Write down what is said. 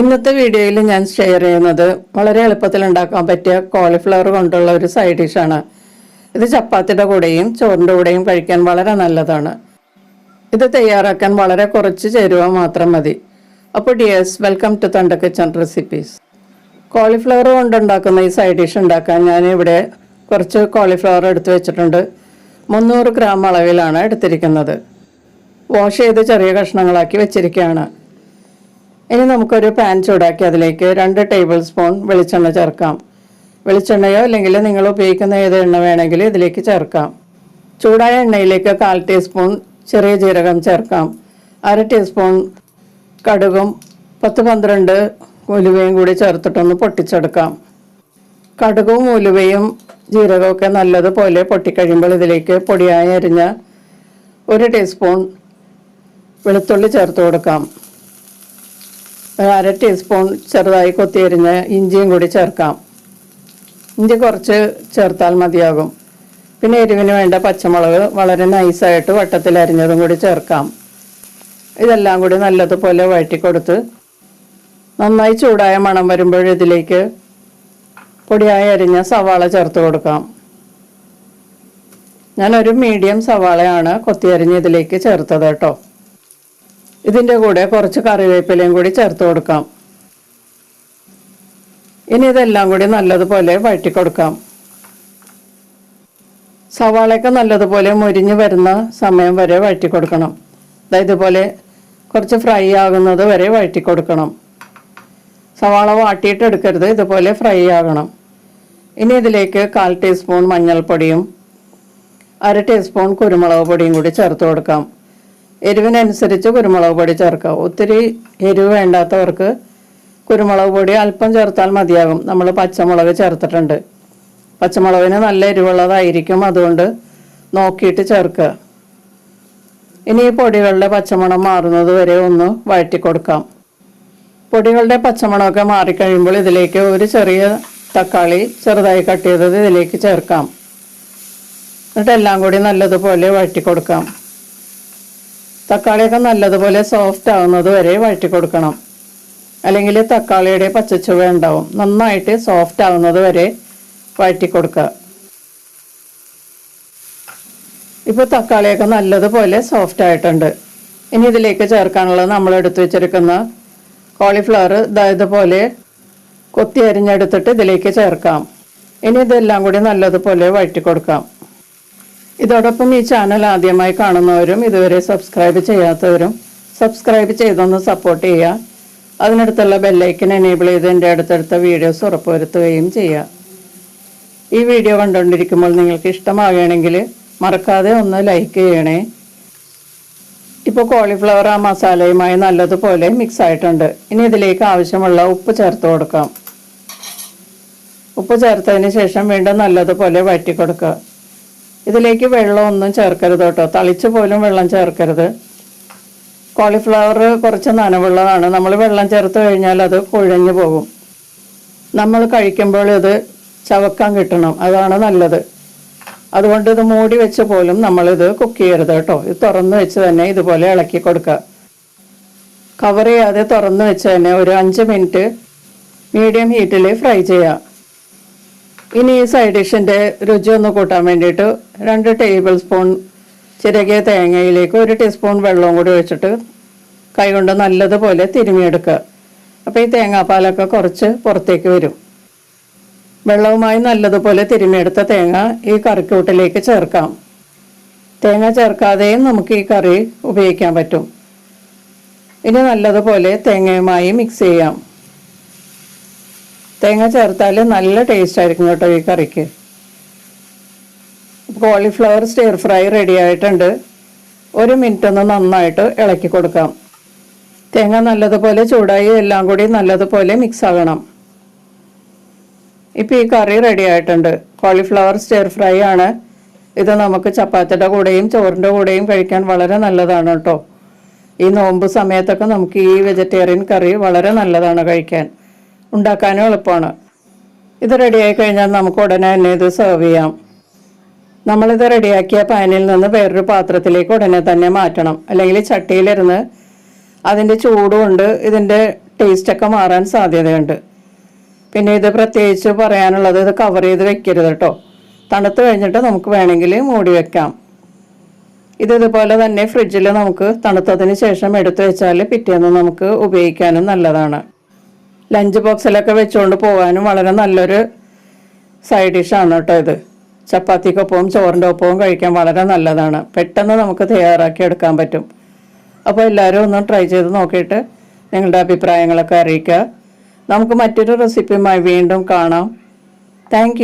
ഇന്നത്തെ വീഡിയോയിൽ ഞാൻ ഷെയർ ചെയ്യുന്നത് വളരെ എളുപ്പത്തിൽ ഉണ്ടാക്കാൻ പറ്റിയ കോളിഫ്ലവർ കൊണ്ടുള്ള ഒരു സൈഡ് ഡിഷാണ് ഇത് ചപ്പാത്തിയുടെ കൂടെയും ചോറിന്റെ കൂടെയും കഴിക്കാൻ വളരെ നല്ലതാണ്. ഇത് തയ്യാറാക്കാൻ വളരെ കുറച്ച് ചേരുവ മാത്രം മതി. അപ്പോൾ dears welcome to Thanda kitchen recipes cauliflower കൊണ്ടുണ്ടാക്കുന്ന ഈ സൈഡ് ഡിഷ് ഉണ്ടാക്കാൻ ഞാൻ ഇവിടെ കുറച്ച് കോളിഫ്ലവർ എടുത്തു വെച്ചിട്ടുണ്ട്. മുന്നൂറ് ഗ്രാം അളവിലാണ് എടുത്തിരിക്കുന്നത്. വാഷ് ചെയ്ത് ചെറിയ കഷ്ണങ്ങളാക്കി വെച്ചിരിക്കുകയാണ്. ഇനി നമുക്കൊരു പാൻ ചൂടാക്കി അതിലേക്ക് രണ്ട് ടേബിൾ സ്പൂൺ വെളിച്ചെണ്ണ ചേർക്കാം. വെളിച്ചെണ്ണയോ അല്ലെങ്കിൽ നിങ്ങൾ ഉപയോഗിക്കുന്ന ഏത് എണ്ണ വേണമെങ്കിലും ഇതിലേക്ക് ചേർക്കാം. ചൂടായ എണ്ണയിലേക്ക് കാൽ ടീസ്പൂൺ ചെറിയ ജീരകം ചേർക്കാം. അര ടീസ്പൂൺ കടുകും പത്ത് പന്ത്രണ്ട് ഉലുവയും കൂടി ചേർത്തിട്ടൊന്ന് പൊട്ടിച്ചെടുക്കാം. കടുകും ഉലുവയും ജീരകമൊക്കെ നല്ലതുപോലെ പൊട്ടിക്കഴിയുമ്പോൾ ഇതിലേക്ക് പൊടിയായി അരിഞ്ഞ ഒരു ടീസ്പൂൺ വെളുത്തുള്ളി ചേർത്ത് കൊടുക്കാം. അര ടീസ്പൂൺ ചെറുതായി കൊത്തിയരിഞ്ഞ ഇഞ്ചിയും കൂടി ചേർക്കാം. ഇഞ്ചി കുറച്ച് ചേർത്താൽ മതിയാകും. പിന്നെ എരിവിന് വേണ്ട പച്ചമുളക് വളരെ നൈസായിട്ട് വട്ടത്തിൽ അരിഞ്ഞതും കൂടി ചേർക്കാം. ഇതെല്ലാം കൂടി നല്ലതുപോലെ വഴറ്റിക്കൊടുത്ത് നന്നായി ചൂടായ മണം വരുമ്പോൾ ഇതിലേക്ക് പൊടിയായി അരിഞ്ഞ സവാള ചേർത്ത് കൊടുക്കാം. ഞാനൊരു മീഡിയം സവാളയാണ് കൊത്തിയരിഞ്ഞ് ഇതിലേക്ക് ചേർത്തത് കേട്ടോ. ഇതിന്റെ കൂടെ കുറച്ച് കറിവേപ്പിലയും കൂടി ചേർത്ത് കൊടുക്കാം. ഇനി ഇതെല്ലാം കൂടി നല്ലതുപോലെ വഴറ്റി കൊടുക്കാം സവാളയൊക്കെ നല്ലതുപോലെ മുരിഞ്ഞ് വരുന്ന സമയം വരെ വഴറ്റി കൊടുക്കണം ദാ ഇതുപോലെ കുറച്ച് ഫ്രൈ ആകുന്നത് വരെ വഴറ്റി കൊടുക്കണം സവാള വാട്ടിയിട്ട് എടുക്കരുത് ഇതുപോലെ ഫ്രൈ ആകണം. ഇനി ഇതിലേക്ക് കാൽ ടീസ്പൂൺ മഞ്ഞൾപ്പൊടിയും അര ടീസ്പൂൺ കുരുമുളക് പൊടിയും കൂടി ചേർത്ത് കൊടുക്കാം. എരിവിനനുസരിച്ച് കുരുമുളക് പൊടി ചേർക്കുക. ഒത്തിരി എരിവ് വേണ്ടാത്തവർക്ക് കുരുമുളക് പൊടി അല്പം ചേർത്താൽ മതിയാകും. നമ്മൾ പച്ചമുളക് ചേർത്തിട്ടുണ്ട്. പച്ചമുളകിന് നല്ല എരിവുള്ളതായിരിക്കും അതുകൊണ്ട് നോക്കിയിട്ട് ചേർക്കുക. ഇനി ഈ പൊടികളുടെ പച്ചമണം മാറുന്നത് വരെ ഒന്ന് വഴറ്റി കൊടുക്കാം. പൊടികളുടെ പച്ചമണമൊക്കെ മാറിക്കഴിയുമ്പോൾ ഇതിലേക്ക് ഒരു ചെറിയ തക്കാളി ചെറുതായി കട്ട് ചെയ്തത് ഇതിലേക്ക് ചേർക്കാം. എന്നിട്ട് എല്ലാം കൂടി നല്ലതുപോലെ വഴറ്റി കൊടുക്കാം. തക്കാളിയൊക്കെ നല്ലതുപോലെ സോഫ്റ്റ് ആവുന്നത് വരെ വഴറ്റി കൊടുക്കണം. അല്ലെങ്കിൽ തക്കാളിയുടെ പച്ചച്ചുവ ഉണ്ടാവും. നന്നായിട്ട് സോഫ്റ്റ് ആവുന്നത് വരെ വഴറ്റി കൊടുക്കുക. ഇപ്പോൾ തക്കാളിയൊക്കെ നല്ലതുപോലെ സോഫ്റ്റ് ആയിട്ടുണ്ട്. ഇനി ഇതിലേക്ക് ചേർക്കാനുള്ളത് നമ്മൾ എടുത്തു വെച്ചിരിക്കുന്ന കോളിഫ്ലവർ ഇതായതുപോലെ കൊത്തി അരിഞ്ഞെടുത്തിട്ട് ഇതിലേക്ക് ചേർക്കാം. ഇനി ഇതെല്ലാം കൂടി നല്ലതുപോലെ വഴറ്റി കൊടുക്കാം. ഇതോടൊപ്പം ഈ ചാനൽ ആദ്യമായി കാണുന്നവരും ഇതുവരെ സബ്സ്ക്രൈബ് ചെയ്യാത്തവരും സബ്സ്ക്രൈബ് ചെയ്തൊന്ന് സപ്പോർട്ട് ചെയ്യുക. അതിനടുത്തുള്ള ബെല്ലൈക്കൻ എനേബിൾ ചെയ്ത് എന്റെ അടുത്തടുത്ത വീഡിയോസ് ഉറപ്പുവരുത്തുകയും ചെയ്യുക. ഈ വീഡിയോ കണ്ടുകൊണ്ടിരിക്കുമ്പോൾ നിങ്ങൾക്ക് ഇഷ്ടമാവുകയാണെങ്കിൽ മറക്കാതെ ഒന്ന് ലൈക്ക് ചെയ്യണേ. ഇപ്പോൾ കോളിഫ്ലവർ ആ മസാലയുമായി നല്ലതുപോലെ മിക്സ് ആയിട്ടുണ്ട്. ഇനി ഇതിലേക്ക് ആവശ്യമുള്ള ഉപ്പ് ചേർത്ത് കൊടുക്കാം. ഉപ്പ് ചേർത്തതിന് ശേഷം വീണ്ടും നല്ലതുപോലെ വഴറ്റി കൊടുക്കുക. ഇതിലേക്ക് വെള്ളമൊന്നും ചേർക്കരുത് കേട്ടോ. തളിച്ച് പോലും വെള്ളം ചേർക്കരുത്. കോളിഫ്ലവർ കുറച്ച് നനവുള്ളതാണ്. നമ്മൾ വെള്ളം ചേർത്ത് കഴിഞ്ഞാൽ അത് കുഴഞ്ഞു പോകും. നമ്മൾ കഴിക്കുമ്പോൾ ഇത് ചവക്കാൻ കിട്ടണം. അതാണ് നല്ലത്. അതുകൊണ്ട് ഇത് മൂടി വെച്ച് പോലും നമ്മളിത് കുക്ക് ചെയ്യരുത് കേട്ടോ. ഇത് തുറന്ന് വെച്ച് തന്നെ ഇതുപോലെ ഇളക്കി കൊടുക്കുക. കവർ ചെയ്യാതെ തുറന്ന് വെച്ച് തന്നെ ഒരു അഞ്ച് മിനിറ്റ് മീഡിയം ഹീറ്റിൽ ഫ്രൈ ചെയ്യാം ഇനി ഈ സൈഡ് ഡിഷിന്റെ രുചി ഒന്ന് കൂട്ടാൻ വേണ്ടിയിട്ട് രണ്ട് ടേബിൾ സ്പൂൺ ചിരകിയ തേങ്ങയിലേക്ക് ഒരു ടീസ്പൂൺ വെള്ളവും കൂടി ഒഴിച്ചിട്ട് കൈകൊണ്ട് നല്ലതുപോലെ തിരുമിയെടുക്കുക അപ്പോൾ ഈ തേങ്ങാപ്പാലൊക്കെ കുറച്ച് പുറത്തേക്ക് വരും. വെള്ളവുമായി നല്ലതുപോലെ തിരുമിയെടുത്ത തേങ്ങ ഈ കറിക്കൂട്ടിലേക്ക് ചേർക്കാം. തേങ്ങ ചേർക്കാതെയും നമുക്ക് ഈ കറി ഉപയോഗിക്കാൻ പറ്റും. ഇനി നല്ലതുപോലെ തേങ്ങയുമായി മിക്സ് ചെയ്യാം. തേങ്ങ ചേർത്താൽ നല്ല ടേസ്റ്റ് ആയിരിക്കും കേട്ടോ ഈ കറിക്ക്. കോളിഫ്ലവർ സ്റ്റെയർ ഫ്രൈ റെഡി ആയിട്ടുണ്ട്. ഒരു മിനിറ്റ് ഒന്ന് നന്നായിട്ട് ഇളക്കി കൊടുക്കാം. തേങ്ങ നല്ലതുപോലെ ചൂടായി എല്ലാം കൂടി നല്ലതുപോലെ മിക്സ് ആകണം. ഇപ്പോൾ ഈ കറി റെഡി ആയിട്ടുണ്ട്. കോളിഫ്ലവർ സ്റ്റെയർ ഫ്രൈ ആണ്. ഇത് നമുക്ക് ചപ്പാത്തിയുടെ കൂടെയും ചോറിന്റെ കൂടെയും കഴിക്കാൻ വളരെ നല്ലതാണ് കേട്ടോ. ഈ നോമ്പ് സമയത്തൊക്കെ നമുക്ക് ഈ വെജിറ്റേറിയൻ കറി വളരെ നല്ലതാണ് കഴിക്കാൻ. ഉണ്ടാക്കാനും എളുപ്പമാണ്. ഇത് റെഡിയായി കഴിഞ്ഞാൽ നമുക്ക് ഉടനെ തന്നെ ഇത് സെർവ് ചെയ്യാം. നമ്മളിത് റെഡിയാക്കിയ പാനിൽ നിന്ന് വേറൊരു പാത്രത്തിലേക്ക് ഉടനെ തന്നെ മാറ്റണം. അല്ലെങ്കിൽ ചട്ടിയിലിരുന്ന് അതിന്റെ ചൂടുകൊണ്ട് ഇതിന്റെ ടേസ്റ്റൊക്കെ മാറാൻ സാധ്യതയുണ്ട്. പിന്നെ ഇത് പ്രത്യേകിച്ച് പറയാനുള്ളത് ഇത് കവർ ചെയ്ത് വെക്കരുത് കേട്ടോ തണുത്ത് കഴിഞ്ഞിട്ട് നമുക്ക് വേണമെങ്കിൽ മൂടി വെക്കാം. ഇത് ഇതുപോലെ തന്നെ ഫ്രിഡ്ജിൽ നമുക്ക് തണുത്തതിന് ശേഷം എടുത്തു വെച്ചാൽ പിറ്റേന്ന് നമുക്ക് ഉപയോഗിക്കാനും നല്ലതാണ്. ലഞ്ച് ബോക്സിലൊക്കെ വെച്ചുകൊണ്ട് പോകാനും വളരെ നല്ലൊരു സൈഡ് ഡിഷാണ് കേട്ടോ ഇത്. ചപ്പാത്തിക്കൊപ്പവും ചോറിന്റെ ഒപ്പവും കഴിക്കാൻ വളരെ നല്ലതാണ്. പെട്ടെന്ന് നമുക്ക് തയ്യാറാക്കി എടുക്കാൻ പറ്റും. അപ്പോൾ എല്ലാവരും ഒന്ന് ട്രൈ ചെയ്ത് നോക്കിയിട്ട് നിങ്ങളുടെ അഭിപ്രായങ്ങളൊക്കെ അറിയിക്കുക. നമുക്ക് മറ്റൊരു റെസിപ്പിയുമായി വീണ്ടും കാണാം. താങ്ക്